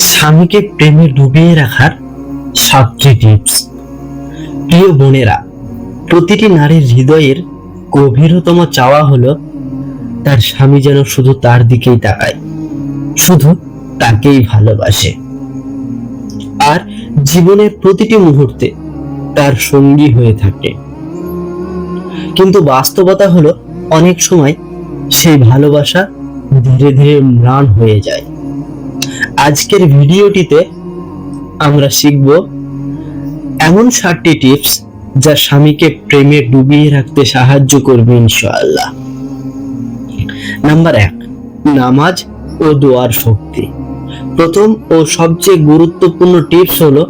স্বামীকে প্রেমে ডুবিয়ে রাখার সাতটি টিপস। প্রিয় বোনেরা, প্রতিটি নারীর হৃদয়ের গভীরতম চাওয়া হলো তার স্বামী যেন শুধু তার দিকেই তাকায়, শুধু তাকেই ভালোবাসে। আর জীবনের প্রতিটি মুহূর্তে তার সঙ্গী হয়ে থাকে। কিন্তু বাস্তবতা হলো, অনেক সময় সেই ভালোবাসা ধীরে ধীরে ম্লান হয়ে যায়। আজকের ভিডিওটিতে আমরা শিখব এমন সাতটি টিপস যা স্বামীকে প্রেমে ডুবিয়ে রাখতে সাহায্য করবে, ইনশাআল্লাহ। নাম্বার এক, নামাজ ও দোয়ার শক্তি। প্রথম ও সবচেয়ে গুরুত্বপূর্ণ টিপস হলো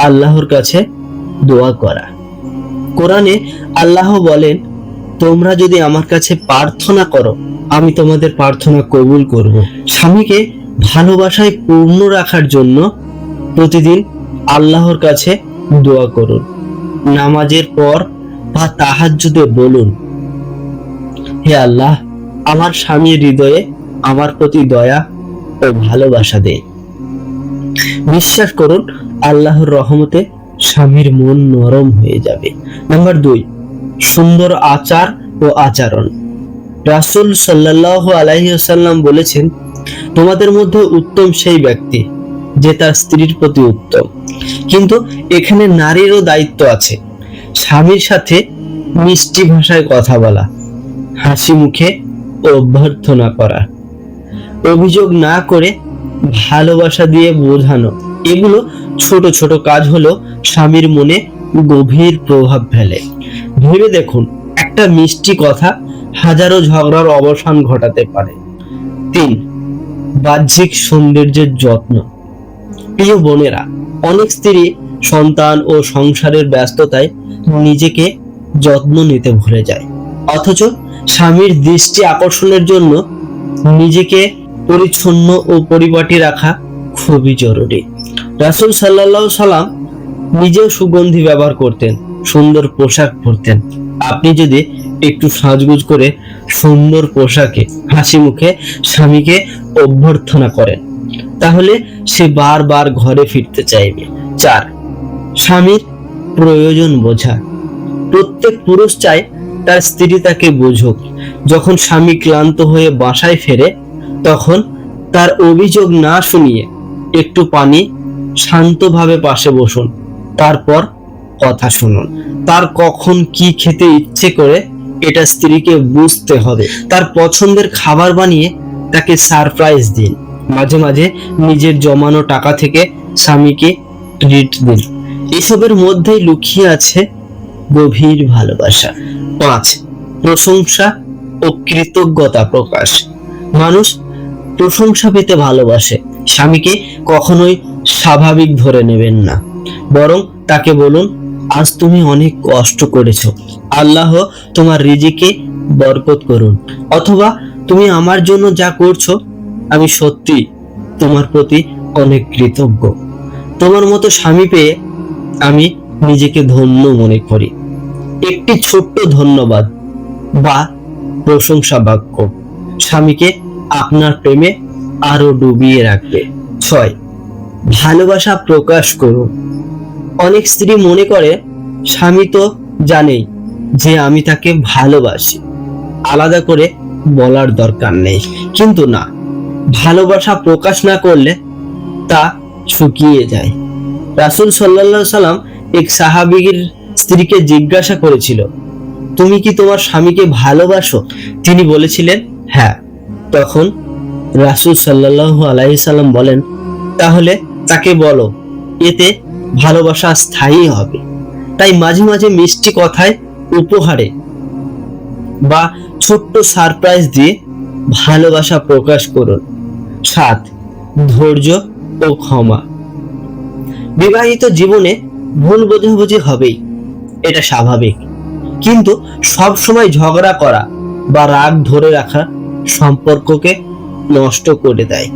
আল্লাহর কাছে দোয়া করা। কোরআনে আল্লাহ বলেন, তোমরা যদি আমার কাছে প্রার্থনা করো, আমি তোমাদের প্রার্থনা কবুল করব। স্বামীকে ভালোবাসায় পূর্ণ রাখার জন্য প্রতিদিন আল্লাহর কাছে দোয়া করুন। নামাজের পর বা তাহাজ্জুদে বলুন, হে আল্লাহ, আমার স্বামীর হৃদয়ে আমার প্রতি দয়া ও ভালোবাসা দে। বিশ্বাস করুন, আল্লাহর রহমতে স্বামীর মন নরম হয়ে যাবে। নাম্বার দুই, সুন্দর আচার ও আচরণ। রাসূল সাল্লাল্লাহু আলাইহি ওয়াসাল্লাম বলেছেন তোমাদের মধ্যে উত্তম সেই ব্যক্তি, যে তার স্ত্রীর প্রতি উত্তম। কিন্তু এখানে নারীরও দায়িত্ব আছে। স্বামীর সাথে মিষ্টি ভাষায় কথা বলা, হাসি মুখে অভ্যর্থনা করা, অভিযোগ না করে ভালোবাসা দিয়ে বোঝানো, এগুলো ছোট ছোট কাজ হলেও স্বামীর মনে গভীর প্রভাব ফেলে। ভেবে দেখুন, একটা মিষ্টি কথা হাজারো ঝগড়ার অবসান ঘটাতে পারে। তিন বাহ্যিক সৌন্দর্যের যত্ন। প্রিয় বোনেরা, অনেক স্ত্রী সন্তান ও সংসারের ব্যস্ততায় নিজেকে যত্ন নিতে ভুলে যায়। অথচ স্বামীর দৃষ্টি আকর্ষণের জন্য নিজেকে পরিচ্ছন্ন ও পরিপাটি রাখা খুবই জরুরি। রাসুল সাল্লাল্লাহু সাল্লাম নিজেও সুগন্ধি ব্যবহার করতেন, সুন্দর পোশাক পরতেন। আপনি যদি একটু সাজগুজ করে সুন্দর পোশাকে, হাসি মুখে স্বামীকে অভ্যর্থনা করেন, তাহলে সে বারবার ঘরে ফিরতে চাইবে। চার, স্বামীর প্রয়োজন বোঝা। প্রত্যেক পুরুষ চায় তার স্ত্রী তাকে বুঝুক। যখন স্বামী ক্লান্ত হয়ে বাসায় ফেরে, তখন তার অভিযোগ না শুনিয়ে একটু পানি শান্তভাবে পাশে বসুন। তারপর কথা শুনুন। তার কখন কি খেতে ইচ্ছে করে, এটা স্ত্রীকে বুঝতে হবে। তার পছন্দের খাবার বানিয়ে তাকে সারপ্রাইজ দিন। মাঝে মাঝে নিজের জমানো টাকা থেকে স্বামীকে ট্রিট দিন। এসবের মধ্যেই লুকিয়ে আছে গভীর ভালোবাসা। পাঁচ, প্রশংসা ও কৃতজ্ঞতা প্রকাশ। মানুষ প্রশংসা পেতে ভালোবাসে। স্বামীকে কখনোই স্বাভাবিক ধরে নেবেন না। বরং তাকে বলুন আজ তুমি অনেক কষ্ট করেছ। আল্লাহ তোমার রিজিকে বরকত করুন। অথবা তুমি আমার জন্য যা করছ, আমি সত্যি তোমার প্রতি অনেক কৃতজ্ঞ। তোমার মতো স্বামী পেয়ে আমি নিজেকে ধন্য মনে করি। একটি ছোট্ট ধন্যবাদ বা প্রশংসা বাক্য স্বামীকে আপনার প্রেমে আরও ডুবিয়ে রাখবে। ছয়, ভালোবাসা প্রকাশ করুন। অনেক স্ত্রী মনে করে, স্বামী তো জানেই যে আমি তাকে ভালোবাসি। আলাদা করে বলার দরকার নেই। কিন্তু না, ভালোবাসা প্রকাশ না করলে তা শুকিয়ে যায়। রাসূল সাল্লাল্লাহু সাল্লাম এক সাহাবীর স্ত্রীকে জিজ্ঞাসা করেছিল, তুমি কি তোমার স্বামীকে ভালোবাসো? তিনি বলেছিলেন হ্যাঁ। তখন রাসূল সাল্লাল্লাহু আলাইহি সাল্লাম বলেন, তাহলে তাকে বলো, এতে ভালোবাসা স্থায়ী হবে। তাই মাঝে মাঝে মিষ্টি কথায় উপহারে বা ছোট্ট সারপ্রাইজ দিয়ে ভালোবাসা প্রকাশ করুন। সাত ধৈর্য ও ক্ষমা। বিবাহিত জীবনে ভুল বোঝাবুঝি হবেই, এটা স্বাভাবিক। কিন্তু সব সময় ঝগড়া করা বা রাগ ধরে রাখা সম্পর্ককে নষ্ট করে দেয়।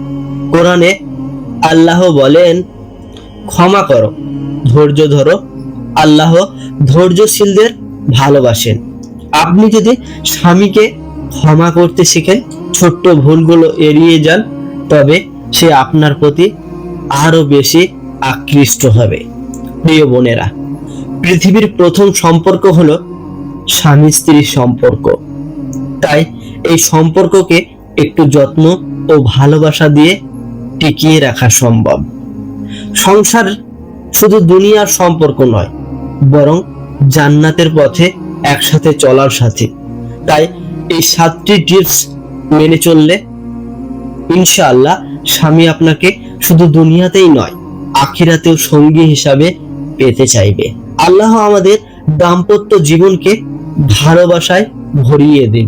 কোরআনে আল্লাহ বলেন ক্ষমা করো, ধৈর্য ধরো, আল্লাহ ধৈর্যশীলদের ভালোবাসেন। আপনি যদি স্বামীকে ক্ষমা করতে শিখেন, ছোট্ট ভুলগুলো এড়িয়ে যান, তবে সে আপনার প্রতি আরও বেশি আকৃষ্ট হবে। প্রিয় বোনেরা, পৃথিবীর প্রথম সম্পর্ক হলো স্বামী স্ত্রীর সম্পর্ক। তাই এই সম্পর্ককে একটু যত্ন ও ভালোবাসা দিয়ে টিকিয়ে রাখা সম্ভব। সংসার শুধু দুনিয়ার সম্পর্ক নয়, বরং জান্নাতের পথে একসাথে চলার সাথে। তাই এই সাতটি টিপস মেনে চললে ইনশাআল্লাহ স্বামী আপনাকে শুধু দুনিয়াতেই নয়, আখিরাতেও সঙ্গী হিসাবে পেতে চাইবে। আল্লাহ আমাদের দাম্পত্য জীবনকে ভালোবাসায় ভরিয়ে দিন।